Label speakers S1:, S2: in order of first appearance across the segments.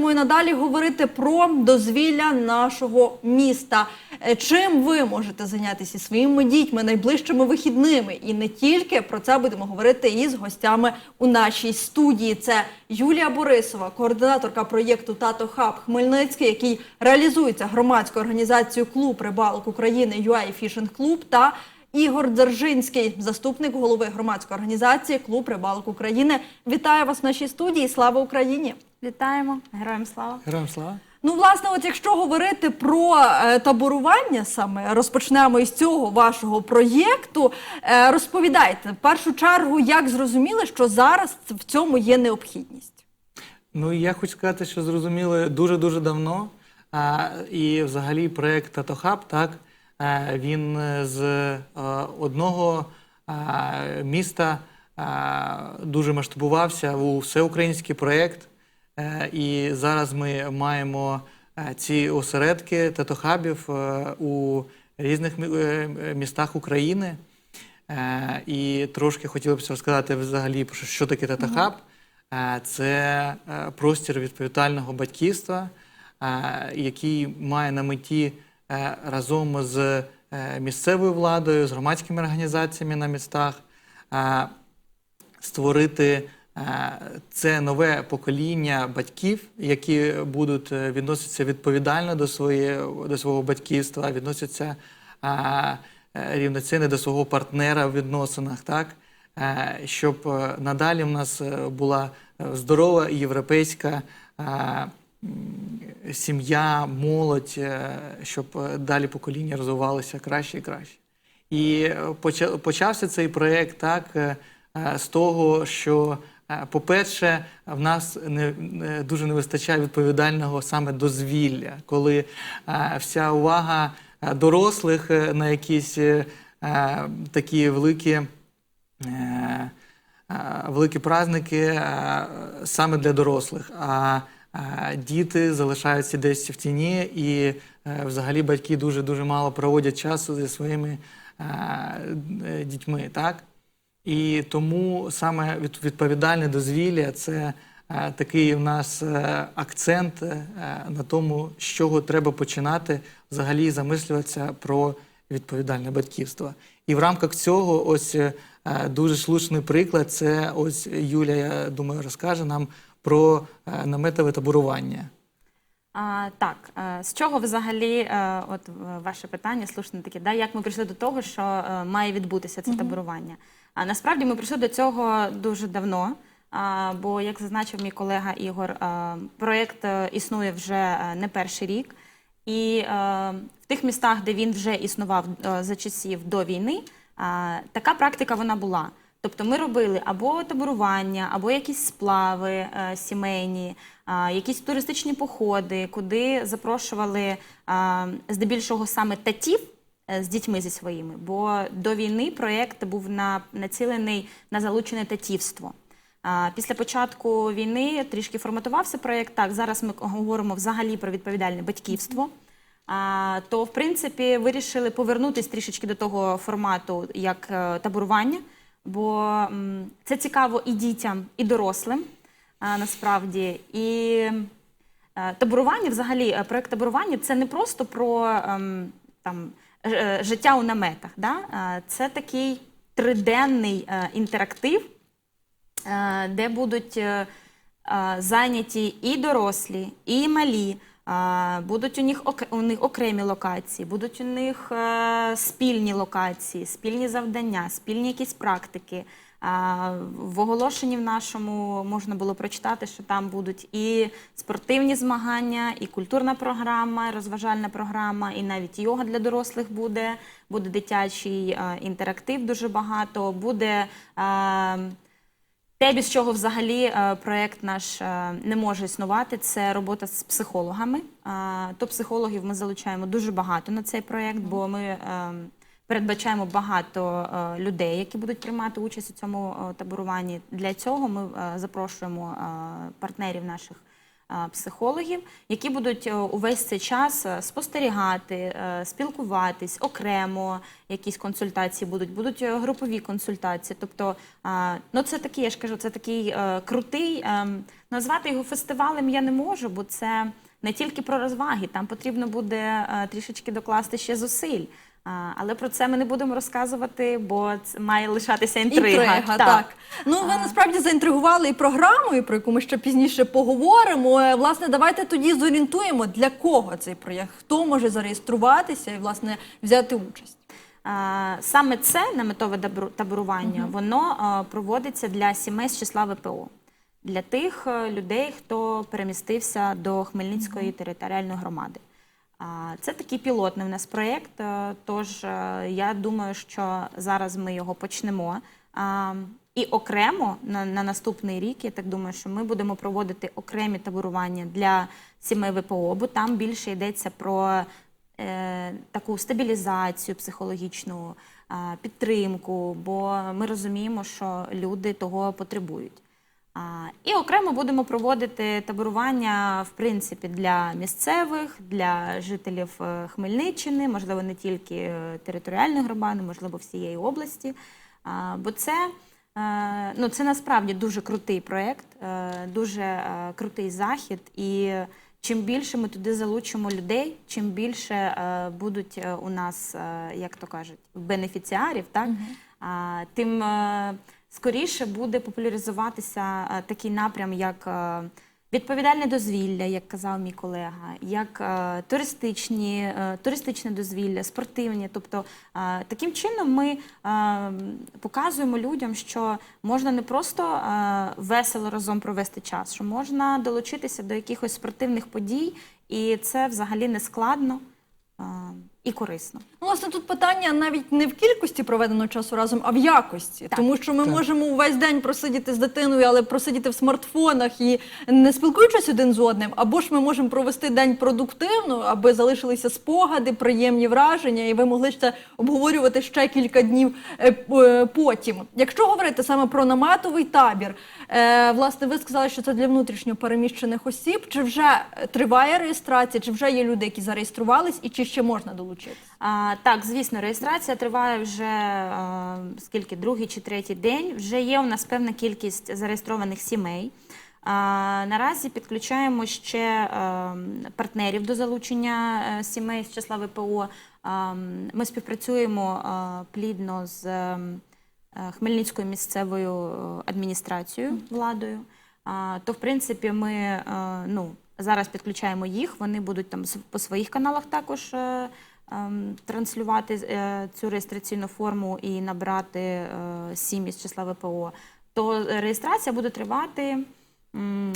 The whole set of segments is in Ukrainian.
S1: будемо і надалі говорити про дозвілля нашого міста. Е, Чим ви можете зайнятися своїми дітьми найближчими вихідними? І не тільки про це будемо говорити із гостями у нашій студії. Це Юлія Борисова, координаторка проєкту Тато Хаб Хмельницький, який реалізується громадською організацією Клуб рибалок України UA Fishing Club та Ігор Дзержинський, заступник голови громадської організації Клуб рибалок України. Вітаю вас в нашій студії. Слава Україні!
S2: Вітаємо, героям слава.
S3: Героям слава.
S1: Ну, власне, от якщо говорити про е, таборування, саме розпочнемо із цього вашого проєкту. Е, розповідайте в першу чергу, як зрозуміли, що зараз в цьому є необхідність.
S3: Ну я хочу сказати, що зрозуміли дуже-дуже давно. А, і взагалі проєкт Татохаб, так, е, він з одного міста дуже масштабувався у всеукраїнський проєкт. Е, І зараз ми маємо е, ці осередки татохабів е, у різних містах України. І трошки хотілося б розказати взагалі про що- таке татахаб. Це простір відповідального батьківства, який має на меті разом з місцевою владою, з громадськими організаціями на містах створити це нове покоління батьків, які будуть е, відноситися відповідально до, своєї, до свого батьківства, відносяться е, е, рівноцінно до свого партнера в відносинах, так? Е, щоб е, надалі в нас е, була е, здорова європейська е, сім'я, молодь, е, щоб е, далі покоління розвивалося краще і краще. І е, почався цей проєкт так е, е, з того, що, е, по-перше, в нас не, дуже не вистачає відповідального саме дозвілля, коли е, вся увага е, дорослих е, на якісь е, е, такі великі. е, е, Великі праздники е, саме для дорослих, а е, діти залишаються десь в тіні, і е, взагалі батьки дуже дуже мало проводять часу зі своїми е, е, дітьми. Так? І тому саме відповідальне дозвілля це е, такий у нас е, акцент е, на тому, з чого треба починати взагалі замислюватися про відповідальне батьківство. І в рамках цього ось дуже слушний приклад. Це ось Юля, я думаю, розкаже нам про наметове таборування.
S2: А, так, з чого взагалі, от ваше питання слушне таке, да, як ми прийшли до того, що має відбутися це таборування? А насправді ми прийшли до цього дуже давно. Бо, як зазначив мій колега Ігор, проєкт е, існує вже е, не перший рік. І е, в тих містах, де він вже існував за часів до війни, така практика вона була. Тобто ми робили або таборування, або якісь сплави сімейні, якісь туристичні походи, куди запрошували здебільшого саме татів з дітьми зі своїми. Бо до війни проєкт був на, націлений на залучене татівство. Після початку війни трішки форматувався проєкт. Так, зараз ми говоримо взагалі про відповідальне батьківство. То, в принципі, вирішили повернутися трішечки до того формату, як е, таборування, бо це цікаво і дітям, і дорослим насправді. І е, таборування, взагалі, е, проєкт таборування це не просто про ем, там, е, життя у наметах. Да? Е, Це такий триденний е, інтерактив, е, де будуть е, е, зайняті і дорослі, і малі. е, Будуть у них, у них окремі локації, будуть у них е, спільні локації, спільні завдання, спільні якісь практики. В оголошенні в нашому можна було прочитати, що там будуть і спортивні змагання, і культурна програма, і розважальна програма, і навіть йога для дорослих буде, буде дитячий інтерактив дуже багато, буде. те, без чого взагалі проєкт наш не може існувати, це робота з психологами. То психологів ми залучаємо дуже багато на цей проєкт, бо ми е, передбачаємо багато е, людей, які будуть приймати участь у цьому е, таборуванні. Для цього ми е, запрошуємо партнерів наших психологів, які будуть увесь цей час спостерігати, спілкуватись окремо, якісь консультації будуть, будуть групові консультації. Тобто, ну це такий, я ж кажу, це такий крутий. ем, Назвати його фестивалем я не можу, бо це не тільки про розваги, там потрібно буде трішечки докласти ще зусиль. А, Але про це ми не будемо розказувати, бо це має лишатися інтрига.
S1: Інтрига, так. Ну, ви насправді заінтригували і програмою, про яку ми ще пізніше поговоримо. Е, Власне, давайте тоді зорієнтуємо, для кого цей проєкт, хто може зареєструватися і, власне, взяти участь.
S2: А, Саме це наметове табору- таборування, воно а, проводиться для сімей з числа ВПО, для тих е, людей, хто перемістився до Хмельницької територіальної громади. Це такий пілотний в нас проєкт, е, тож е, я думаю, що зараз ми його почнемо. І окремо на, на наступний рік, я так думаю, що ми будемо проводити окремі таборування для сімей ВПО, бо там більше йдеться про е, таку стабілізацію психологічну, е, підтримку, бо ми розуміємо, що люди того потребують. І окремо будемо проводити таборування в принципі для місцевих, для жителів е, Хмельниччини, можливо, не тільки е, територіальної громади, можливо, всієї області. Бо це, е, ну, це насправді дуже крутий проєкт, дуже крутий захід. І чим більше ми туди залучимо людей, чим більше будуть у нас, як то кажуть, бенефіціарів, так? а, тим скоріше буде популяризуватися е, такий напрям, як е, відповідальне дозвілля, як казав мій колега, як е, туристичні, туристичне дозвілля, спортивні. Тобто таким чином ми показуємо людям, що можна не просто весело разом провести час, що можна долучитися до якихось спортивних подій, і це взагалі не складно і корисно.
S1: Ну, власне, тут питання навіть не в кількості проведеного часу разом, а в якості.
S2: Так.
S1: Тому що ми
S3: Так.
S1: можемо увесь день просидіти з дитиною, але просидіти в смартфонах і не спілкуючись один з одним, або ж ми можемо провести день продуктивно, аби залишилися спогади, приємні враження, і ви могли ще обговорювати ще кілька днів е, е, потім. Якщо говорити саме про наметовий табір, е, власне, ви сказали, що це для внутрішньо переміщених осіб. Чи вже триває реєстрація, чи вже є люди, які зареєструвались, і чи ще можна долучитися?
S2: А, так, звісно, реєстрація триває вже а, скільки другий чи третій день. Вже є у нас певна кількість зареєстрованих сімей. А, наразі підключаємо ще е, партнерів до залучення е, сімей з числа ВПО. А, ми співпрацюємо е, плідно з е, Хмельницькою місцевою е, адміністрацією владою. А, то, в принципі, ми е, ну, зараз підключаємо їх. Вони будуть там по своїх каналах також ем, транслювати е, цю реєстраційну форму і набрати е, сім'ї з числа ВПО. То реєстрація буде тривати,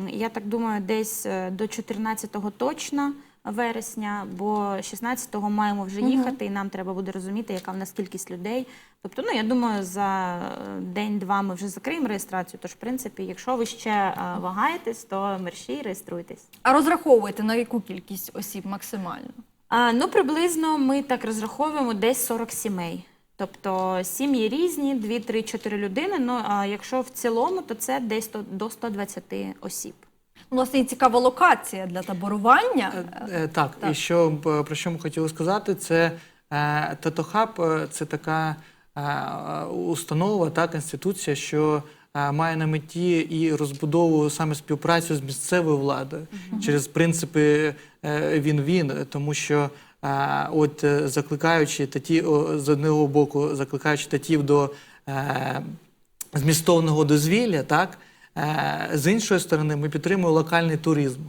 S2: я так думаю, десь е, до 14-го точно вересня, бо 16-го маємо вже їхати, і нам треба буде розуміти, яка в нас кількість людей. Тобто, ну я думаю, за е, день-два ми вже закриємо реєстрацію. Тож, в принципі, якщо ви ще е, вагаєтесь, то мерщій реєструйтесь.
S1: А розраховуєте на яку кількість осіб максимально?
S2: А, ну, приблизно ми так розраховуємо десь 40 сімей. Тобто сім'ї різні, 2, 3, 4 людини. Ну а якщо в цілому, то це десь до- до 120 осіб.
S1: Власне, і цікава локація для таборування.
S3: Е, е, Так,
S1: Так.
S3: і що про що ми хотіли сказати, це е, Татохаб е, це така е, установа, так, інституція, що е, має на меті і розбудову саме співпрацю з місцевою владою через принципи е, він-він, тому що. е, От е, закликаючи таті з одного боку, закликаючи татів до змістовного дозвілля, так з іншої сторони, ми підтримуємо локальний туризм.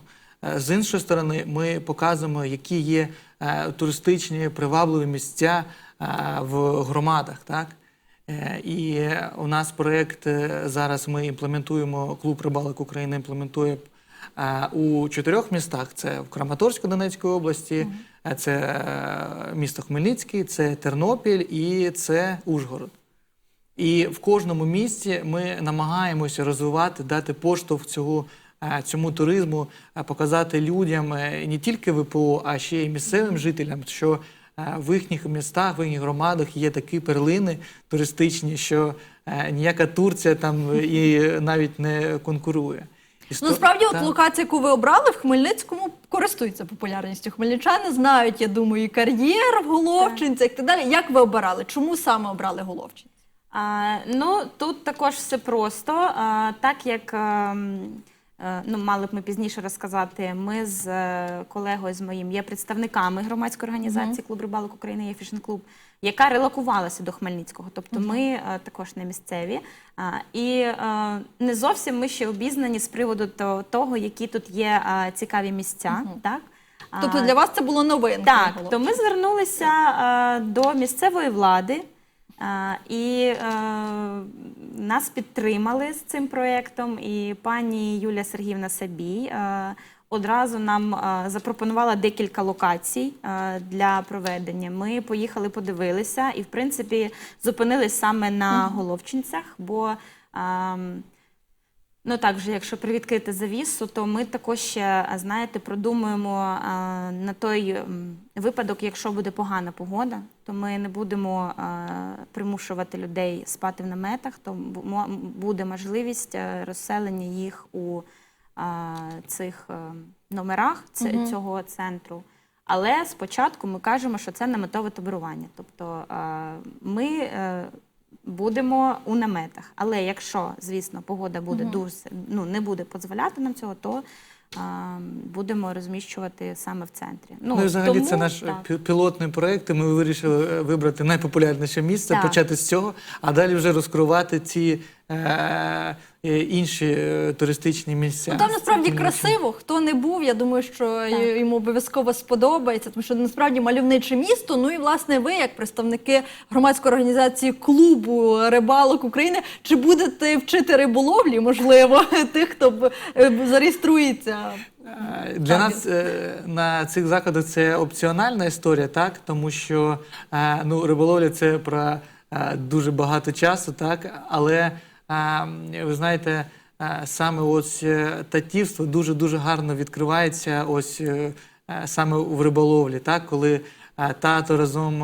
S3: З іншої сторони, ми показуємо, які є туристичні привабливі місця в громадах. Так? І у нас проєкт зараз ми імплементуємо, клуб рибалок України імплементує у чотирьох містах: це в Краматорську Донецької області, е, це е, місто Хмельницький, це Тернопіль і це Ужгород. І в кожному місті ми намагаємося розвивати, дати поштовх цього, е, цьому туризму, е, показати людям е, не тільки ВПО, а ще й місцевим жителям, що е, в їхніх містах, в їхніх громадах є такі перлини туристичні, що е, ніяка Турція там і навіть не конкурує.
S1: Ну, насправді, от
S3: Так.
S1: локація, яку ви обрали в Хмельницькому, користується популярністю. Хмельничани знають, я думаю, і кар'єр в Головчинцях і так далі. Як ви обирали? Чому саме обрали Головчинці?
S2: А, ну, тут також все просто. А, так як ем, е, ну, мали б ми пізніше розказати, ми з е, колегою з моїм є представниками громадської організації Клуб рибалок України є фішинг клуб, яка релокувалася до Хмельницького. Тобто ми е, також не місцеві. А, і е, не зовсім ми ще обізнані з приводу того, які тут є е, цікаві місця. Так?
S1: Тобто для вас це було новинка?
S2: так,
S1: Головчинці?
S2: то ми звернулися е, до місцевої влади, е, і е, нас підтримали з цим проєктом. І пані Юлія Сергіївна Сабій е, одразу нам е, запропонувала декілька локацій для проведення. Ми поїхали, подивилися, і в принципі зупинились саме на Головчинцях, бо. Ну так, вже якщо привідкрити завісу, то ми також ще, знаєте, продумуємо а, на той випадок, якщо буде погана погода, то ми не будемо а, примушувати людей спати в наметах, то буде можливість е, розселення їх у а, цих е, номерах цього центру. Але спочатку ми кажемо, що це наметове таборування. Тобто а, ми е, будемо у наметах. Але якщо, звісно, погода буде дуже ну, не буде дозволяти нам цього, то а, будемо розміщувати саме в центрі.
S3: Ну, і взагалі
S2: тому,
S3: це наш
S2: так.
S3: пілотний проєкт. і Ми вирішили е, вибрати найпопулярніше місце,
S2: Так.
S3: почати з цього, а далі вже розкривати ці е, е, інші е, туристичні місця.
S1: Ну, там насправді красиво. Хто не був, я думаю, що й- йому обов'язково сподобається, тому що насправді мальовниче місто. Ну і власне ви, як представники громадської організації клубу рибалок України, чи будете вчити риболовлі, можливо, тих, хто б, е, зареєструється?
S3: Е, Для нас е, на цих заходах це опціональна історія, так тому що е, ну, риболовля це про е, дуже багато часу, так але е, ви знаєте, саме ось е, татівство дуже дуже гарно відкривається ось е, е, саме в риболовлі, так коли тато разом,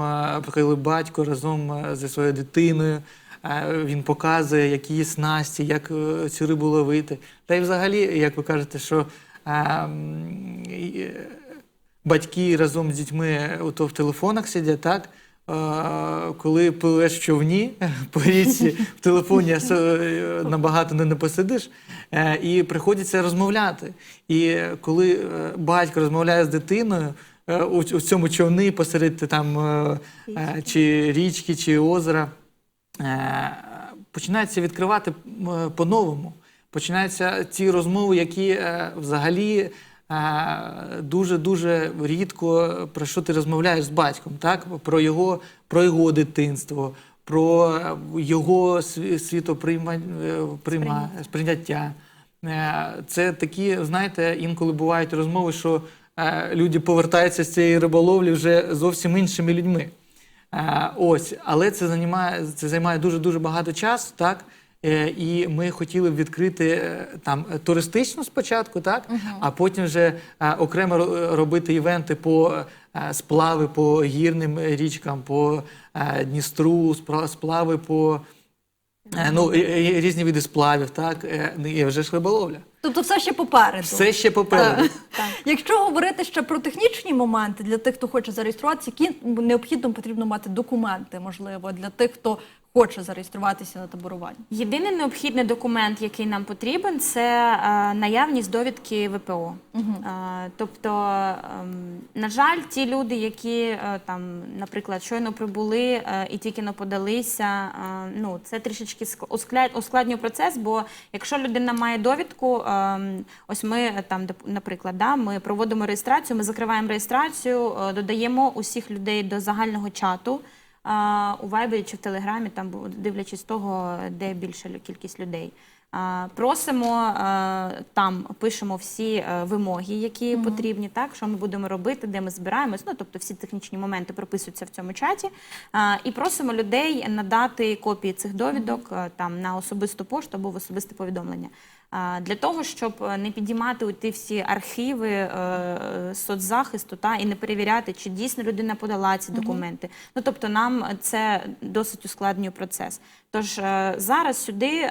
S3: коли батько разом зі своєю дитиною. Він показує, які є снасті, як цю рибу ловити. Та й взагалі, як ви кажете, що е, батьки разом з дітьми ото в телефонах сидять, так? Коли пливеш в човні по річці, в телефоні е, набагато не, посидиш, е, і приходиться розмовляти. І коли е, батько розмовляє з дитиною, у, цьому човни посеред там чи річки, чи озера, починається відкривати по-новому. Починаються ці розмови, які взагалі дуже дуже рідко про що ти розмовляєш з батьком, так? Про його, про його дитинство, про е, його сві- світоприйма- е, сприйняття. Е, Це такі, знаєте, інколи бувають розмови, що е, люди повертаються з цієї риболовлі вже зовсім іншими людьми. Е, Ось, але це займає, це займає дуже дуже багато часу, так. Е, І ми хотіли б відкрити е, там е, туристичну спочатку, так, а потім вже окремо ро- робити івенти по сплави по гірним річкам, по Дністру, сплави по ну, різні види сплавів, так, е, і вже ж риболовля.
S1: Тобто, все ще попереду.
S3: Все ще попереду.
S2: Так.
S1: Якщо говорити ще про технічні моменти для тих, хто хоче зареєструватися, які необхідно потрібно мати документи, можливо, для тих, хто хоче зареєструватися на таборування.
S2: Єдиний необхідний документ, який нам потрібен, це е, наявність довідки ВПО. Е, тобто, ем, на жаль, ті люди, які е, там, наприклад, щойно прибули е, і тільки но подалися, е, ну це трішечки ск- ускладнює процес, бо якщо людина має довідку, ем, ось ми там, наприклад, да, ми проводимо реєстрацію, ми закриваємо реєстрацію, е, додаємо усіх людей до загального чату. А, у Вайбері чи в Телеграмі, там дивлячись того, де більша кількість людей. А, Просимо а, там, пишемо всі е, вимоги, які потрібні, так що ми будемо робити, де ми збираємось. Ну тобто всі технічні моменти прописуються в цьому чаті. А, І просимо людей надати копії цих довідок е, там на особисту пошту або в особисте повідомлення. Для того, щоб е, не підіймати ті всі архіви е, соцзахисту та і не перевіряти, чи дійсно людина подала ці документи. Ну тобто, нам це досить ускладнює процес. Тож е, зараз сюди е,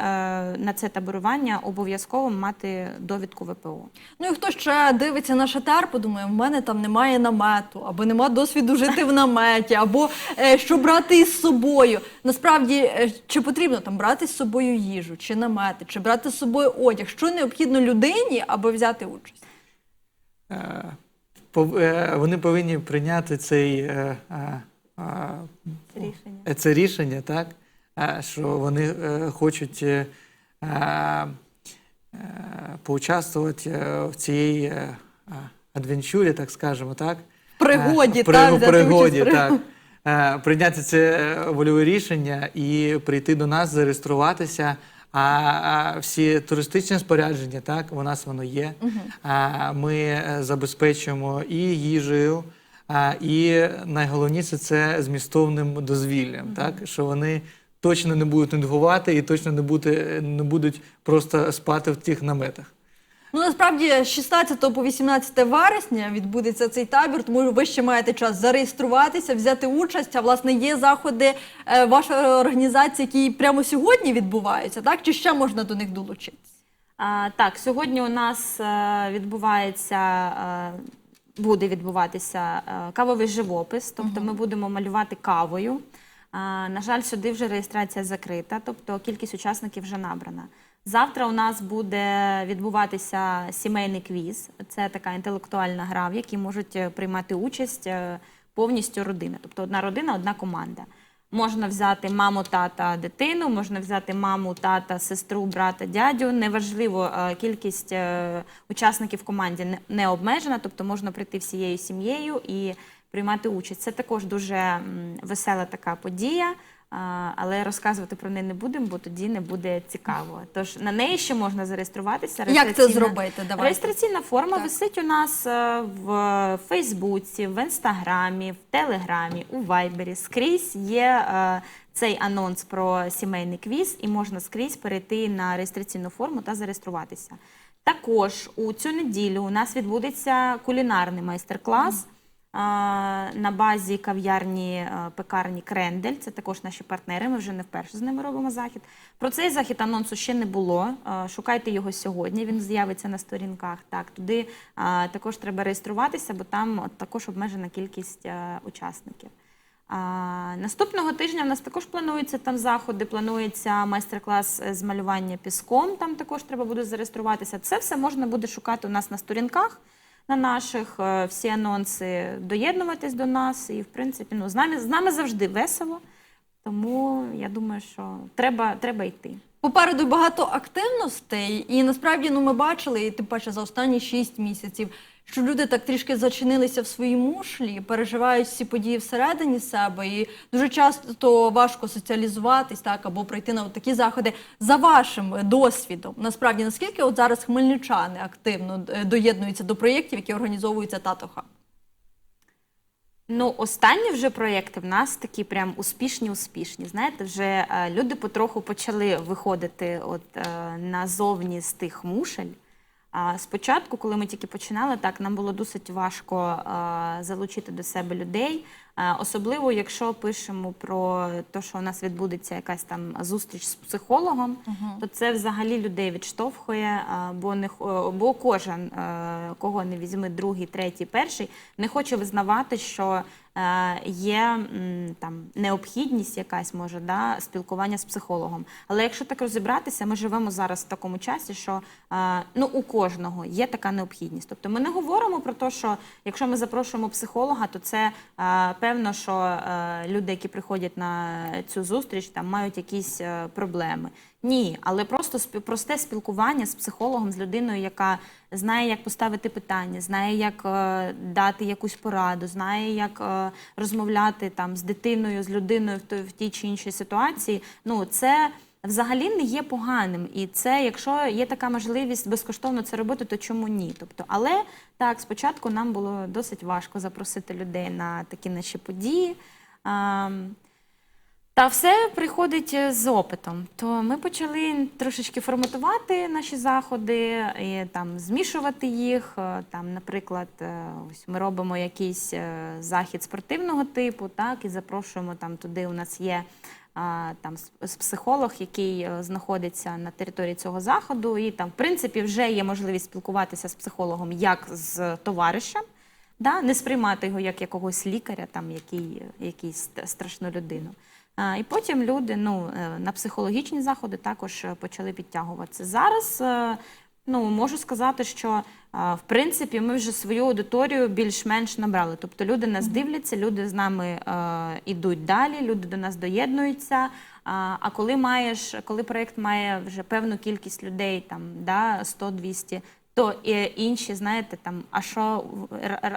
S2: на це таборування обов'язково мати довідку ВПО.
S1: Ну і хто ще дивиться наш етер, подумає, в мене там немає намету, або нема досвіду жити в наметі, або е, що брати із собою. Насправді, чи потрібно там брати з собою їжу, чи намети, чи брати з собою одяг, що необхідно людині, аби взяти участь?
S3: Вони повинні прийняти цей,
S2: Рішення.
S3: це рішення, так? Е, Що вони е, хочуть е, поучаствувати в цій адвенчурі, так скажемо, так?
S1: Пригоді,
S3: при-
S1: так,
S3: пригоді, так. Прийняти це вольове рішення і прийти до нас, зареєструватися. А, всі туристичні спорядження, так, у нас воно є. А, ми забезпечуємо і їжею, і найголовніше це змістовним дозвіллям, так, що вони точно не будуть нудьгувати і точно не, бути, не будуть просто спати в тих наметах.
S1: Ну насправді з 16 по 18 вересня відбудеться цей табір, тому ви ще маєте час зареєструватися, взяти участь. А власне є заходи е, вашої організації, які прямо сьогодні відбуваються, так чи ще можна до них долучитися?
S2: А, так, сьогодні у нас е, відбувається, е, буде відбуватися кавовий живопис, тобто ми будемо малювати кавою. На жаль, сюди вже реєстрація закрита, тобто кількість учасників вже набрана. Завтра у нас буде відбуватися сімейний квіз. Це така інтелектуальна гра, в якій можуть е, приймати участь е, повністю родина, тобто одна родина, одна команда. Можна взяти маму, тата, дитину, можна взяти маму, тата, сестру, брата, дядю. Неважливо, е, кількість учасників в команді не обмежена, тобто можна прийти всією сім'єю і приймати участь. Це також дуже весела така подія. Але розказувати про неї не будемо, бо тоді не буде цікаво. Тож на неї ще можна зареєструватися.
S1: Як це зробити? Давайте.
S2: Реєстраційна форма
S1: Так.
S2: висить у нас е, в Фейсбуці, в Інстаграмі, в Телеграмі, у Вайбері. Скрізь є е, цей анонс про сімейний квіз, і можна скрізь перейти на реєстраційну форму та зареєструватися. Також у цю неділю у нас відбудеться кулінарний майстер-клас. е, На базі кав'ярні е, пекарні Крендель, це також наші партнери. Ми вже не вперше з ними робимо захід. Про цей захід анонсу ще не було. Е, Шукайте його сьогодні. Він з'явиться на сторінках. Так, туди е, також треба реєструватися, бо там також обмежена кількість учасників. А, наступного тижня в нас також плануються там заходи. Планується майстер-клас з малювання піском. Там також треба буде зареєструватися. Це все можна буде шукати у нас на сторінках. На наших е, всі анонси доєднуватись до нас, і в принципі, ну з нами з нами завжди весело. Тому я думаю, що треба, треба йти.
S1: Попереду багато активностей, і насправді ну ми бачили, і тим паче за останні 6 місяців, що люди так трішки зачинилися в своїй мушлі, переживають всі події всередині себе, і дуже часто важко соціалізуватись так або прийти на такі заходи. За вашим досвідом, насправді наскільки от зараз хмельничани активно е, доєднуються до проєктів, які організовуються Тато Хаб?
S2: Ну, останні вже проєкти в нас такі прям успішні, успішні. Знаєте, вже е, люди потроху почали виходити от е, назовні з тих мушель. Спочатку, коли ми тільки починали, так нам було досить важко залучити до себе людей. Е, особливо, якщо пишемо про те, що у нас відбудеться якась там зустріч з психологом, то це взагалі людей відштовхує, е, бо не е, бо кожен, кого не візьми, другий, третій, перший, не хоче визнавати, що є там необхідність якась може да, спілкування з психологом. Але якщо так розібратися, ми живемо зараз в такому часі, що ну, у кожного є така необхідність. Тобто ми не говоримо про те, що якщо ми запрошуємо психолога, то це е, певно, що е, люди, які приходять на цю зустріч, там мають якісь е, проблеми. Ні, але просто просте спілкування з психологом, з людиною, яка знає, як поставити питання, знає, як е, дати якусь пораду, знає, як розмовляти там з дитиною, з людиною в тій чи іншій ситуації. Ну це взагалі не є поганим. І це, якщо є така можливість безкоштовно це робити, то чому ні? Тобто, але так, спочатку нам було досить важко запросити людей на такі наші події. Ам, та все приходить е, з опитом. То ми почали трошечки форматувати наші заходи, і там змішувати їх. Е, Там, наприклад, е, ось ми робимо якийсь захід спортивного типу, так і запрошуємо там туди. У нас є. Там психолог, який е, знаходиться на території цього заходу, і там, в принципі, вже є можливість спілкуватися з психологом як з товаришем, да? не сприймати його як якогось лікаря, там, який, який ст- страшну людину. І потім люди ну, е, на психологічні заходи також е, почали підтягуватися. Зараз ну, можу сказати, що а, в принципі ми вже свою аудиторію більш-менш набрали. Тобто люди нас дивляться, люди з нами е, йдуть далі, люди до нас доєднуються. А, а коли маєш, коли проєкт має вже певну кількість людей, там да, 100-200, то і інші, знаєте, там, а що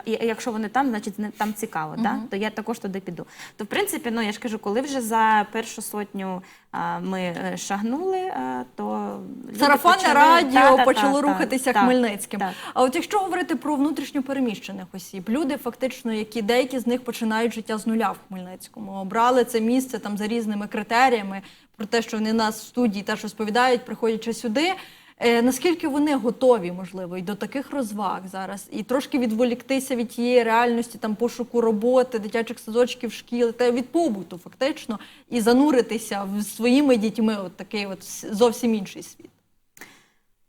S2: якщо вони там, значить там цікаво, да? то я також туди піду. То в принципі, ну я ж кажу, коли вже за першу сотню а, ми е, шагнули, а, то люди
S1: Сарафанне
S2: почали-
S1: радіо
S2: Та-та-та,
S1: почало
S2: та,
S1: рухатися
S2: та,
S1: Хмельницьким.
S2: так.
S1: А от якщо говорити про внутрішньо переміщених осіб, люди фактично, які деякі з них починають життя з нуля в Хмельницькому, обрали це місце там за різними критеріями, про те, що вони нас в студії теж розповідають, приходячи сюди. Е, наскільки вони готові, можливо, і до таких розваг зараз, і трошки відволіктися від тієї реальності там пошуку роботи, дитячих садочків, шкіл та від побуту, фактично, і зануритися своїми дітьми, от такий от зовсім інший світ.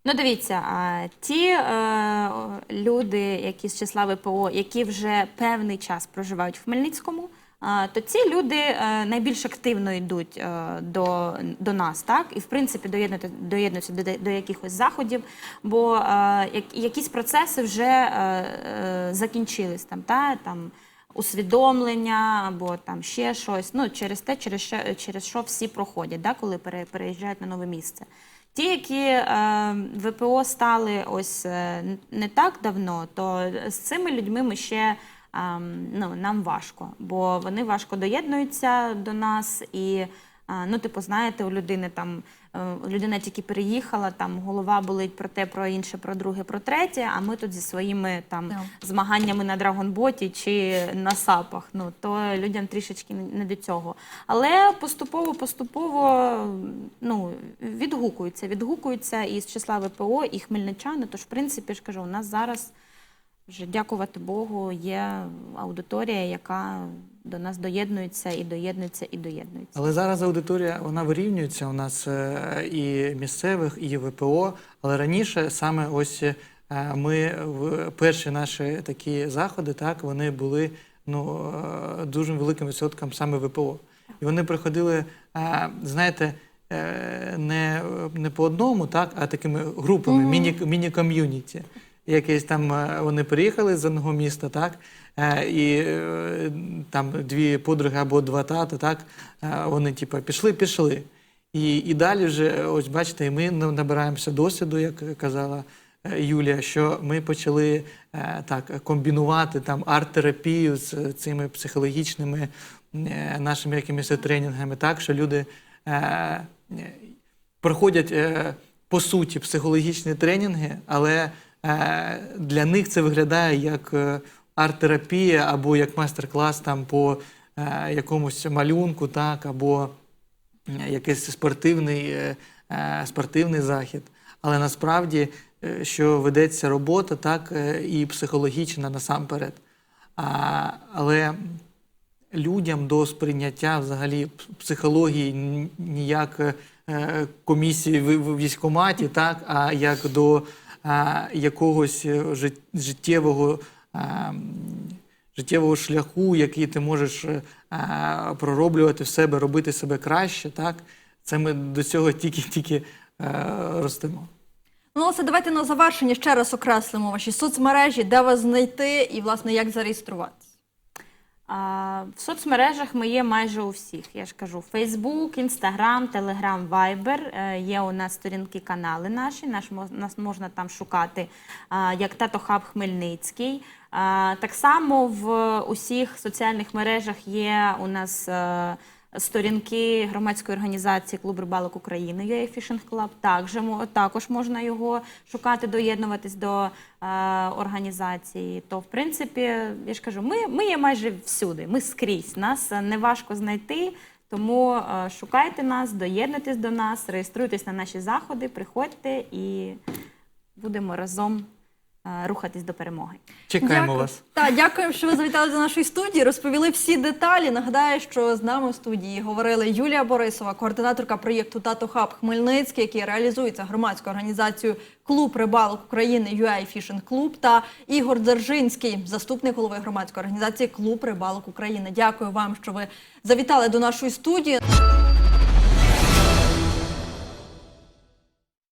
S2: Ну, дивіться, а, ті е, люди, які з числа ВПО, які вже певний час проживають в Хмельницькому, то ці люди е, найбільш активно йдуть е, до, до нас, так? І в принципі доєднуються, до, до якихось заходів, бо е, якісь процеси вже закінчились там, та, там усвідомлення або там ще щось. Ну, через те, через що, через що всі проходять, да, коли пере- переїжджають на нове місце. Ті, які е, ВПО стали ось не так давно, то з цими людьми ми ще ну, нам важко, бо вони важко доєднуються до нас і. е, Ну, типу, знаєте, у людини там е, людина тільки переїхала, там голова болить про те, про інше, про друге, про третє. А ми тут зі своїми там
S1: Так.
S2: змаганнями на драгонботі чи на сапах. Ну то людям трішечки не до цього. Але поступово, поступово ну, відгукуються, відгукуються і з числа ВПО, і хмельничани. Тож, в принципі, я ж кажу, у нас зараз вже дякувати Богу, є аудиторія, яка до нас доєднується і доєднується, і доєднується.
S3: Але зараз аудиторія вона вирівнюється у нас е, і місцевих, і ВПО. Але раніше саме ось е, ми в перші наші такі заходи, так вони були ну е, дуже великим відсотком саме ВПО. І вони приходили, знаєте. Не, не по одному, так, а такими групами, міні, міні-ком'юніті. Якесь там е, вони приїхали з одного міста, так, е, і е, там дві подруги або два тата, так, вони типу, пішли, пішли. І, і далі вже, ось бачите, і ми на- набираємося досвіду, як казала Юлія, що ми почали так комбінувати там арт-терапію з цими психологічними нашими якимись тренінгами, так, що люди проходять по суті психологічні тренінги, але для них це виглядає як е, арт-терапія або як майстер-клас там по е, якомусь малюнку, так, або е, якийсь спортивний, е, е, спортивний захід. Але насправді, е, що ведеться робота, так, е, і психологічна насамперед. А, але людям до сприйняття взагалі психології ніяк е, комісії в військкоматі, так, а як до е, якогось е, життєвого, життєвого шляху, який ти можеш е, пророблювати в себе, робити себе краще. Так? Це ми до цього тільки-тільки е, ростемо.
S1: Ну, це давайте на завершення ще раз окреслимо ваші соцмережі, де вас знайти і, власне, як зареєструватися.
S2: А, в соцмережах ми є майже у всіх. Я ж кажу, Facebook, Instagram, Telegram, Viber. Е, Є у нас сторінки, канали наші. Наш нас можна там шукати а, як Тато Хаб Хмельницький. А, Так само в усіх соціальних мережах є у нас. Сторінки громадської організації Клуб рибалок України UA Fishing Club. Також, також можна його шукати, доєднуватись до е, організації. То, в принципі, я ж кажу, ми, ми є майже всюди, ми скрізь. Нас не важко знайти, тому е, шукайте нас, доєднуйтесь до нас, реєструйтесь на наші заходи, приходьте і будемо разом рухатись до перемоги.
S3: Чекаємо
S1: Дякую.
S3: вас.
S1: Так, дякуємо, що ви завітали до нашої студії. Розповіли всі деталі. Нагадаю, що з нами в студії говорили Юлія Борисова, координаторка проєкту Тато Хаб Хмельницький, який реалізується громадською організацією Клуб рибалок України UA Fishing Club та Ігор Дзержинський, заступник голови громадської організації Клуб рибалок України. Дякую вам, що ви завітали до нашої студії.